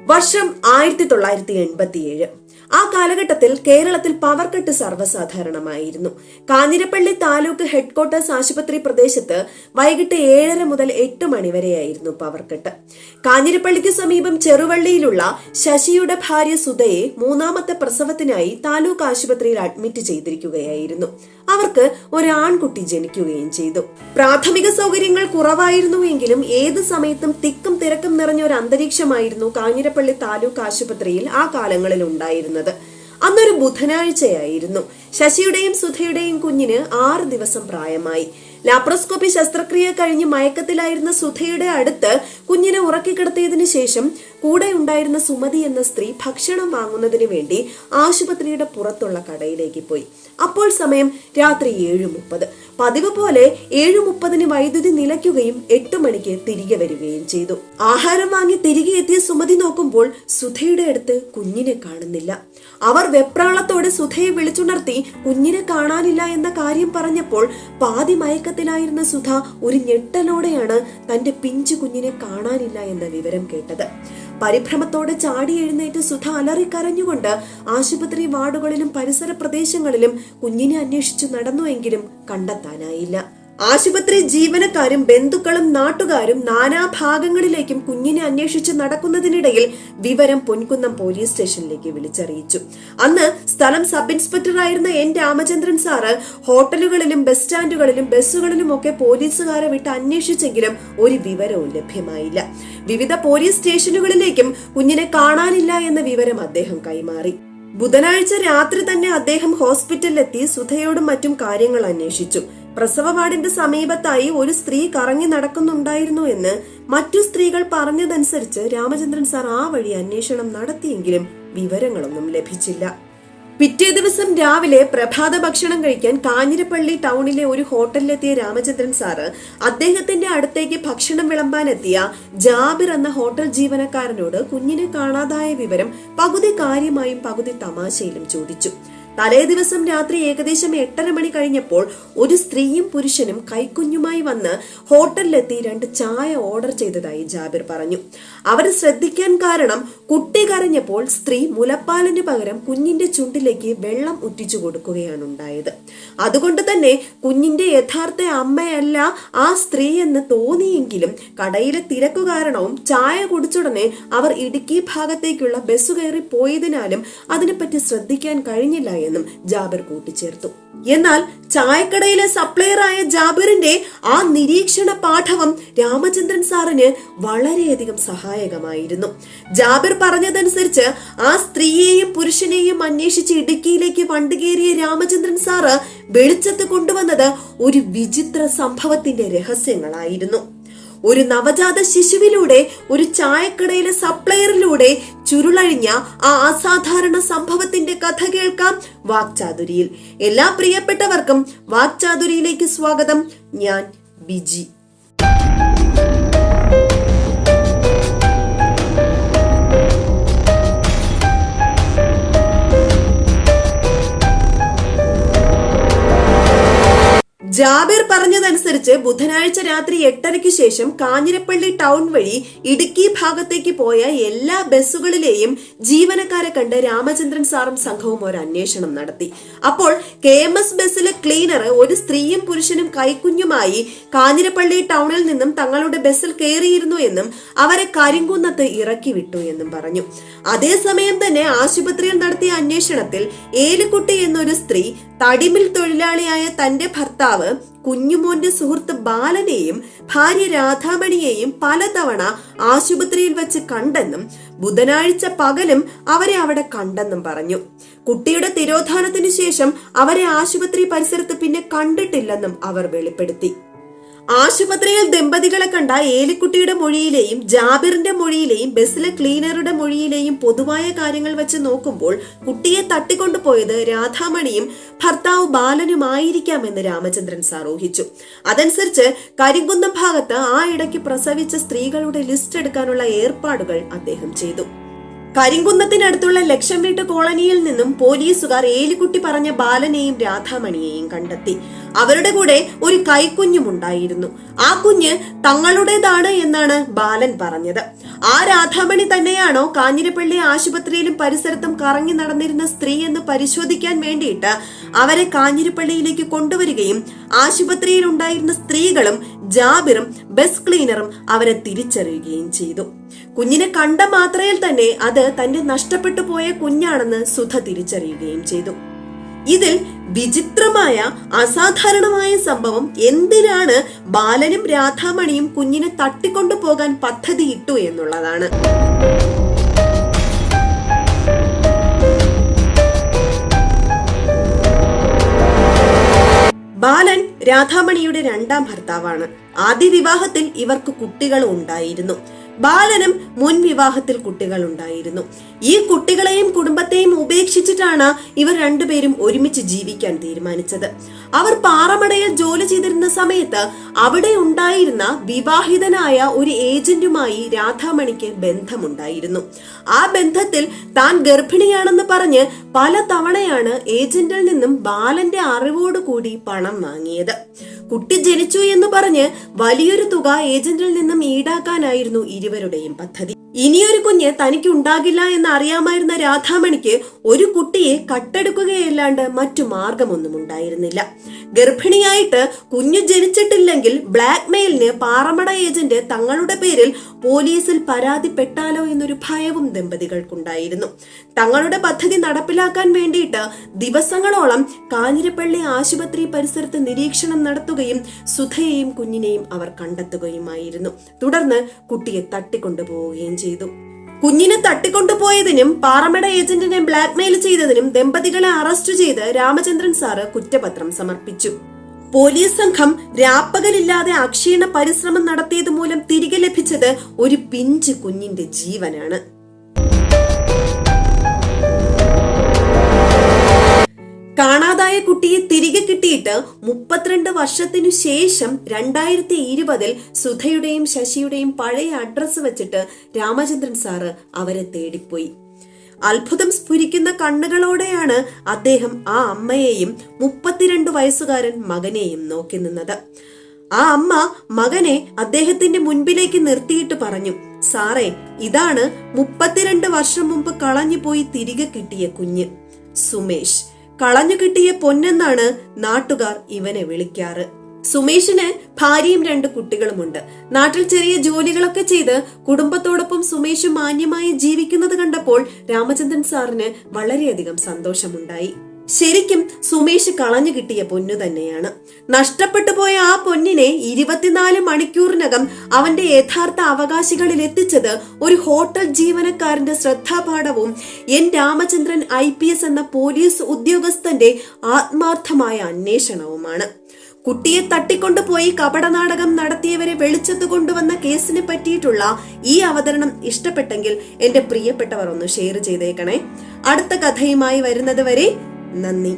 വർഷം ആയിരത്തി തൊള്ളായിരത്തി എൺപത്തിയേഴ് ആ കാലഘട്ടത്തിൽ കേരളത്തിൽ പവർ കട്ട് സർവസാധാരണമായിരുന്നു. കാഞ്ഞിരപ്പള്ളി താലൂക്ക് ഹെഡ്ക്വാർട്ടേഴ്സ് ആശുപത്രി പ്രദേശത്ത് വൈകിട്ട് ഏഴര മുതൽ എട്ട് മണിവരെയായിരുന്നു പവർ കട്ട് കാഞ്ഞിരപ്പള്ളിക്ക് സമീപം ചെറുവള്ളിയിലുള്ള ശശിയുടെ ഭാര്യ സുധയെ മൂന്നാമത്തെ പ്രസവത്തിനായി താലൂക്ക് ആശുപത്രിയിൽ അഡ്മിറ്റ് ചെയ്തിരിക്കുകയായിരുന്നു. അവർക്ക് ഒരു ആൺകുട്ടി ജനിക്കുകയും ചെയ്തു. പ്രാഥമിക സൗകര്യങ്ങൾ കുറവായിരുന്നുവെങ്കിലും ഏത് സമയത്തും തിക്കും തിരക്കും നിറഞ്ഞ ഒരു അന്തരീക്ഷമായിരുന്നു കാഞ്ഞിരപ്പള്ളി താലൂക്ക് ആശുപത്രിയിൽ ആ കാലങ്ങളിൽ ഉണ്ടായിരുന്നത്. അന്നൊരു ബുധനാഴ്ചയായിരുന്നു. ശശിയുടെയും സുധയുടെയും കുഞ്ഞിന് ആറ് ദിവസം പ്രായമായി. ലാപ്രോസ്കോപ്പി ശസ്ത്രക്രിയ കഴിഞ്ഞ് മയക്കത്തിലായിരുന്ന സുധയുടെ അടുത്ത് കുഞ്ഞിനെ ഉറക്കിക്കിടത്തിയതിനു ശേഷം കൂടെ ഉണ്ടായിരുന്ന സുമതി എന്ന സ്ത്രീ ഭക്ഷണം വാങ്ങുന്നതിന് വേണ്ടി ആശുപത്രിയുടെ പുറത്തുള്ള കടയിലേക്ക് പോയി. അപ്പോൾ സമയം രാത്രി ഏഴ് മുപ്പത് പതിവ് പോലെ ഏഴു മുപ്പതിന് വൈദ്യുതി നിലയ്ക്കുകയും എട്ട് മണിക്ക് തിരികെ വരികയും ചെയ്തു. ആഹാരം വാങ്ങി തിരികെ എത്തിയ സുമതി നോക്കുമ്പോൾ സുധയുടെ അടുത്ത് കുഞ്ഞിനെ കാണുന്നില്ല. അവർ വെപ്രാളത്തോടെ സുധയെ വിളിച്ചുണർത്തി കുഞ്ഞിനെ കാണാനില്ല എന്ന കാര്യം പറഞ്ഞപ്പോൾ പാതി മയക്കത്തിലായിരുന്ന സുധ ഒരു ഞെട്ടലോടെയാണ് തന്റെ പിഞ്ചു കുഞ്ഞിനെ കാണാനില്ല എന്ന വിവരം കേട്ടത്. പരിഭ്രമത്തോടെ ചാടി എഴുന്നേറ്റ് സുധ അലറിക്കരഞ്ഞുകൊണ്ട് ആശുപത്രി വാർഡുകളിലും പരിസര പ്രദേശങ്ങളിലും കുഞ്ഞിനെ അന്വേഷിച്ചു നടന്നുവെങ്കിലും കണ്ടെത്താനായില്ല. ആശുപത്രി ജീവനക്കാരും ബന്ധുക്കളും നാട്ടുകാരും നാനാഭാഗങ്ങളിലേക്കും കുഞ്ഞിനെ അന്വേഷിച്ച് നടക്കുന്നതിനിടയിൽ വിവരം പൊൻകുന്നം പോലീസ് സ്റ്റേഷനിലേക്ക് വിളിച്ചറിയിച്ചു. അന്ന് സ്ഥലം സബ് ഇൻസ്പെക്ടറായിരുന്ന എൻ. രാമചന്ദ്രൻ സാറ് ഹോട്ടലുകളിലും ബസ് സ്റ്റാൻഡുകളിലും ബസ്സുകളിലും ഒക്കെ പോലീസുകാരെ വിട്ട് അന്വേഷിച്ചെങ്കിലും ഒരു വിവരവും ലഭ്യമായില്ല. വിവിധ പോലീസ് സ്റ്റേഷനുകളിലേക്കും കുഞ്ഞിനെ കാണാനില്ല എന്ന വിവരം അദ്ദേഹം കൈമാറി. ബുധനാഴ്ച രാത്രി തന്നെ അദ്ദേഹം ഹോസ്പിറ്റലിലെത്തി സുധയോടും മറ്റും കാര്യങ്ങൾ അന്വേഷിച്ചു. പ്രസവ വാർഡിന്റെ സമീപത്തായി ഒരു സ്ത്രീ കറങ്ങി നടക്കുന്നുണ്ടായിരുന്നു എന്ന് മറ്റു സ്ത്രീകൾ പറഞ്ഞതനുസരിച്ച് രാമചന്ദ്രൻ സാർ ആ വഴി അന്വേഷണം നടത്തിയെങ്കിലും വിവരങ്ങളൊന്നും ലഭിച്ചില്ല. പിറ്റേ ദിവസം രാവിലെ പ്രഭാത ഭക്ഷണം കഴിക്കാൻ കാഞ്ഞിരപ്പള്ളി ടൗണിലെ ഒരു ഹോട്ടലിലെത്തിയ രാമചന്ദ്രൻ സാറ് അദ്ദേഹത്തിന്റെ അടുത്തേക്ക് ഭക്ഷണം വിളമ്പാനെത്തിയ ജാബിർ എന്ന ഹോട്ടൽ ജീവനക്കാരനോട് കുഞ്ഞിനെ കാണാതായ വിവരം പകുതി കാര്യമായും പകുതി തമാശയിലും ചോദിച്ചു. തലേ ദിവസം രാത്രി ഏകദേശം എട്ടര മണി കഴിഞ്ഞപ്പോൾ ഒരു സ്ത്രീയും പുരുഷനും കൈക്കുഞ്ഞുമായി വന്ന് ഹോട്ടലിലെത്തി രണ്ട് ചായ ഓർഡർ ചെയ്തതായി ജാബിർ പറഞ്ഞു. അവർ ശ്രദ്ധിക്കാൻ കാരണം കുട്ടി കരഞ്ഞപ്പോൾ സ്ത്രീ മുലപ്പാലിന് പകരം കുഞ്ഞിന്റെ ചുണ്ടിലേക്ക് വെള്ളം ഉറ്റിച്ചു കൊടുക്കുകയാണ് ഉണ്ടായത്. അതുകൊണ്ട് തന്നെ കുഞ്ഞിന്റെ യഥാർത്ഥ അമ്മയല്ല ആ സ്ത്രീ എന്ന് തോന്നിയെങ്കിലും കടയിലെ തിരക്കു കാരണവും ചായ കുടിച്ചുടനെ അവർ ഇടുക്കി ഭാഗത്തേക്കുള്ള ബസ് കയറി പോയതിനാലും അതിനെപ്പറ്റി ശ്രദ്ധിക്കാൻ കഴിഞ്ഞില്ല എന്നും ജാബിർ കൂട്ടിച്ചേർത്തു. എന്നാൽ ചായക്കടയിലെ സപ്ലയറായ ജാബിറിന്റെ ആ നിരീക്ഷണ പാഠവം രാമചന്ദ്രൻ സാറിന് വളരെയധികം സഹായകമായിരുന്നു. ജാബിർ പറഞ്ഞതനുസരിച്ച് ആ സ്ത്രീയെയും പുരുഷനെയും അന്വേഷിച്ച് ഇടുക്കിയിലേക്ക് വണ്ടുകേറിയ രാമചന്ദ്രൻ സാറ് വെളിച്ചത്ത് കൊണ്ടുവന്നത് ഒരു വിചിത്ര സംഭവത്തിന്റെ രഹസ്യങ്ങളായിരുന്നു. ഒരു നവജാത ശിശുവിലൂടെ ഒരു ചായക്കടയിലെ സപ്ലയറിലൂടെ ചുരുളഴിഞ്ഞ ആ അസാധാരണ സംഭവത്തിന്റെ കഥ കേൾക്കാം വാക്ചാതുരിയിൽ. എല്ലാ പ്രിയപ്പെട്ടവർക്കും വാക്ചാതുരിയിലേക്ക് സ്വാഗതം. ഞാൻ ബിജി. ജാബിർ പറഞ്ഞതനുസരിച്ച് ബുധനാഴ്ച രാത്രി എട്ടരയ്ക്ക് ശേഷം കാഞ്ഞിരപ്പള്ളി ടൗൺ വഴി ഇടുക്കി ഭാഗത്തേക്ക് പോയ എല്ലാ ബസ്സുകളിലെയും ജീവനക്കാരെ കണ്ട് രാമചന്ദ്രൻ സാറും സംഘവും ഒരു അന്വേഷണം നടത്തി. അപ്പോൾ കെ എം എസ് ബസ്സിലെ ക്ലീനർ ഒരു സ്ത്രീയും പുരുഷനും കൈക്കുഞ്ഞുമായി കാഞ്ഞിരപ്പള്ളി ടൗണിൽ നിന്നും തങ്ങളുടെ ബസ്സിൽ കയറിയിരുന്നു എന്നും അവരെ കരിങ്കുന്നത്ത് ഇറക്കി വിട്ടു എന്നും പറഞ്ഞു. അതേസമയം തന്നെ ആശുപത്രിയിൽ നടത്തിയ അന്വേഷണത്തിൽ ഏലുക്കുട്ടി എന്നൊരു സ്ത്രീ തടിമിൽ തൊഴിലാളിയായ തന്റെ ഭർത്താവ് കുഞ്ഞുമോന്റെ സുഹൃത്ത് ബാലനെയും ഭാര്യ രാധാമണിയെയും പലതവണ ആശുപത്രിയിൽ വെച്ച് കണ്ടെന്നും ബുധനാഴ്ച പകലും അവരെ അവിടെ കണ്ടെന്നും പറഞ്ഞു. കുട്ടിയുടെ തിരോധാനത്തിനു ശേഷം അവരെ ആശുപത്രി പരിസരത്ത് പിന്നെ കണ്ടിട്ടില്ലെന്നും അവർ വെളിപ്പെടുത്തി. ആശുപത്രിയിൽ ദമ്പതികളെ കണ്ട ഏലിക്കുട്ടിയുടെ മൊഴിയിലെയും ജാബിറിന്റെ മൊഴിയിലെയും ബസ്സിലെ ക്ലീനറുടെ മൊഴിയിലെയും പൊതുവായ കാര്യങ്ങൾ വെച്ച് നോക്കുമ്പോൾ കുട്ടിയെ തട്ടിക്കൊണ്ടുപോയത് രാധാമണിയും ഭർത്താവ് ബാലനുമായിരിക്കാമെന്ന് രാമചന്ദ്രൻ സാർ ഊഹിച്ചു അതനുസരിച്ച് കരിങ്കുന്നം ഭാഗത്ത് ആ ഇടയ്ക്ക് പ്രസവിച്ച സ്ത്രീകളുടെ ലിസ്റ്റ് എടുക്കാനുള്ള ഏർപ്പാടുകൾ അദ്ദേഹം ചെയ്തു. കരിങ്കുന്നത്തിനടുത്തുള്ള ലക്ഷം വീട്ട് കോളനിയിൽ നിന്നും പോലീസുകാർ ഏലിക്കുട്ടി പറഞ്ഞ ബാലനെയും രാധാമണിയെയും കണ്ടെത്തി. അവരുടെ കൂടെ ഒരു കൈക്കുഞ്ഞുമുണ്ടായിരുന്നു. ആ കുഞ്ഞ് തങ്ങളുടേതാണ് എന്നാണ് ബാലൻ പറഞ്ഞത്. ആ രാധാമണി തന്നെയാണോ കാഞ്ഞിരപ്പള്ളി ആശുപത്രിയിലും പരിസരത്തും കറങ്ങി നടന്നിരുന്ന സ്ത്രീ എന്ന് പരിശോധിക്കാൻ വേണ്ടിയിട്ട് അവരെ കാഞ്ഞിരപ്പള്ളിയിലേക്ക് കൊണ്ടുവരികയും ആശുപത്രിയിൽ ഉണ്ടായിരുന്ന സ്ത്രീകളും ജാബിറും ബസ് ക്ലീനറും അവരെ തിരിച്ചറിയുകയും ചെയ്തു. കുഞ്ഞിനെ കണ്ട മാത്രയിൽ തന്നെ അത് തന്റെ നഷ്ടപ്പെട്ടു പോയ കുഞ്ഞാണെന്ന് സുധ തിരിച്ചറിയുകയും ചെയ്തു. ഇതിൽ വിചിത്രമായ അസാധാരണമായ സംഭവം എന്തിനാണ് ബാലനും രാധാമണിയും കുഞ്ഞിനെ തട്ടിക്കൊണ്ടു പോകാൻ പദ്ധതിയിട്ടു എന്നുള്ളതാണ്. രാധാമണിയുടെ രണ്ടാം ഭർത്താവാണ്. ആദ്യ വിവാഹത്തിൽ ഇവർക്ക് കുട്ടികൾ ഉണ്ടായിരുന്നു. ബാലനും മുൻ വിവാഹത്തിൽ കുട്ടികൾ ഉണ്ടായിരുന്നു ഈ കുട്ടികളെയും കുടുംബത്തെയും ഉപേക്ഷിച്ചിട്ടാണ് ഇവർ രണ്ടുപേരും ഒരുമിച്ച് ജീവിക്കാൻ തീരുമാനിച്ചത്. അവർ പാറമടയിൽ ജോലി ചെയ്തിരുന്ന സമയത്ത് അവിടെ ഉണ്ടായിരുന്ന വിവാഹിതനായ ഒരു ഏജന്റുമായി രാധാമണിക്ക് ബന്ധമുണ്ടായിരുന്നു. ആ ബന്ധത്തിൽ താൻ ഗർഭിണിയാണെന്ന് പറഞ്ഞ് പല തവണയാണ് ഏജന്റിൽ നിന്നും ബാലന്റെ അറിവോടുകൂടി പണം വാങ്ങിയത്. കുട്ടി ജനിച്ചു എന്ന് പറഞ്ഞ് വലിയൊരു തുക ഏജന്റിൽ നിന്നും ഈടാക്കാനായിരുന്നു ഇരുവരുടെയും പദ്ധതി. ഇനിയൊരു കുഞ്ഞ് തനിക്ക് ഉണ്ടാകില്ല എന്ന് അറിയാമായിരുന്ന രാധാമണിക്ക് ഒരു കുട്ടിയെ കട്ടെടുക്കുകയല്ലാണ്ട് മറ്റു മാർഗമൊന്നും ഉണ്ടായിരുന്നില്ല ഗർഭിണിയായിട്ട് കുഞ്ഞു ജനിച്ചിട്ടില്ലെങ്കിൽ ബ്ലാക്ക് മെയിലിന് പാറമട ഏജന്റ് തങ്ങളുടെ പേരിൽ പോലീസിൽ പരാതിപ്പെട്ടാലോ എന്നൊരു ഭയവും ദമ്പതികൾക്കുണ്ടായിരുന്നു. തങ്ങളുടെ പദ്ധതി നടപ്പിലാക്കാൻ വേണ്ടിയിട്ട് ദിവസങ്ങളോളം കാഞ്ഞിരപ്പള്ളി ആശുപത്രി പരിസരത്ത് നിരീക്ഷണം നടത്തുകയും സുധയെയും കുഞ്ഞിനെയും അവർ കണ്ടെത്തുകയുമായിരുന്നു. തുടർന്ന് കുട്ടിയെ തട്ടിക്കൊണ്ടുപോവുകയും ചെയ്തു. കുഞ്ഞിനെ തട്ടിക്കൊണ്ടുപോയതിനും പാറമട ഏജന്റിനെ ബ്ലാക്ക്മെയിൽ ചെയ്തതിനും ദമ്പതികളെ അറസ്റ്റ് ചെയ്ത് രാമചന്ദ്രൻ സാറ് കുറ്റപത്രം സമർപ്പിച്ചു. പോലീസ് സംഘം രാപ്പകലില്ലാതെ അക്ഷീണ പരിശ്രമം നടത്തിയത് മൂലം തിരികെ ലഭിച്ചത് ഒരു പിഞ്ച് കുഞ്ഞിന്റെ ജീവനാണ്. കാണാതായ കുട്ടിയെ തിരികെ കിട്ടിയിട്ട് മുപ്പത്തിരണ്ട് വർഷത്തിനു ശേഷം രണ്ടായിരത്തി ഇരുപതിൽ സുധയുടെയും ശശിയുടെയും പഴയ അഡ്രസ്സ് വെച്ചിട്ട് രാമചന്ദ്രൻ സാറ് അവരെ തേടിപ്പോയി. അത്ഭുതം സ്ഫുരിക്കുന്ന കണ്ണുകളോടെയാണ് അദ്ദേഹം ആ അമ്മയെയും മുപ്പത്തിരണ്ട് വയസ്സുകാരൻ മകനെയും നോക്കി നിന്നത്. ആ അമ്മ മകനെ അദ്ദേഹത്തിന്റെ മുൻപിലേക്ക് നിർത്തിയിട്ട് പറഞ്ഞു സാറേ ഇതാണ് മുപ്പത്തിരണ്ട് വർഷം മുമ്പ് കളഞ്ഞു പോയി തിരികെ കിട്ടിയ കുഞ്ഞ് സുമേഷ്. കളഞ്ഞു കിട്ടിയ പൊന്നെന്നാണ് നാട്ടുകാർ ഇവനെ വിളിക്കാറ്. സുമേഷിന് ഭാര്യയും രണ്ട് കുട്ടികളുമുണ്ട്. നാട്ടിൽ ചെറിയ ജോലികളൊക്കെ ചെയ്ത് കുടുംബത്തോടൊപ്പം സുമേഷ് മാന്യമായി ജീവിക്കുന്നത് കണ്ടപ്പോൾ രാമചന്ദ്രൻ സാറിന് വളരെയധികം സന്തോഷമുണ്ടായി. ശരിക്കും സുമേഷ് കളഞ്ഞു കിട്ടിയ പൊന്നു തന്നെയാണ്. നഷ്ടപ്പെട്ടു പോയ ആ പൊന്നിനെ ഇരുപത്തിനാല് മണിക്കൂറിനകം അവന്റെ യഥാർത്ഥ അവകാശികളിൽ എത്തിച്ചത് ഒരു ഹോട്ടൽ ജീവനക്കാരന്റെ ശ്രദ്ധാപാഠവും എൻ രാമചന്ദ്രൻ ഐ എന്ന പോലീസ് ഉദ്യോഗസ്ഥന്റെ ആത്മാർത്ഥമായ അന്വേഷണവുമാണ്. കുട്ടിയെ തട്ടിക്കൊണ്ടുപോയി കപടനാടകം നടത്തിയവരെ വെളിച്ചത്ത് കൊണ്ടുവന്ന കേസിനെ പറ്റിയിട്ടുള്ള ഈ അവതരണം ഇഷ്ടപ്പെട്ടെങ്കിൽ എന്റെ പ്രിയപ്പെട്ടവർ ഒന്ന് ഷെയർ ചെയ്തേക്കണേ. അടുത്ത കഥയുമായി വരുന്നത് വരെ നന്ദി.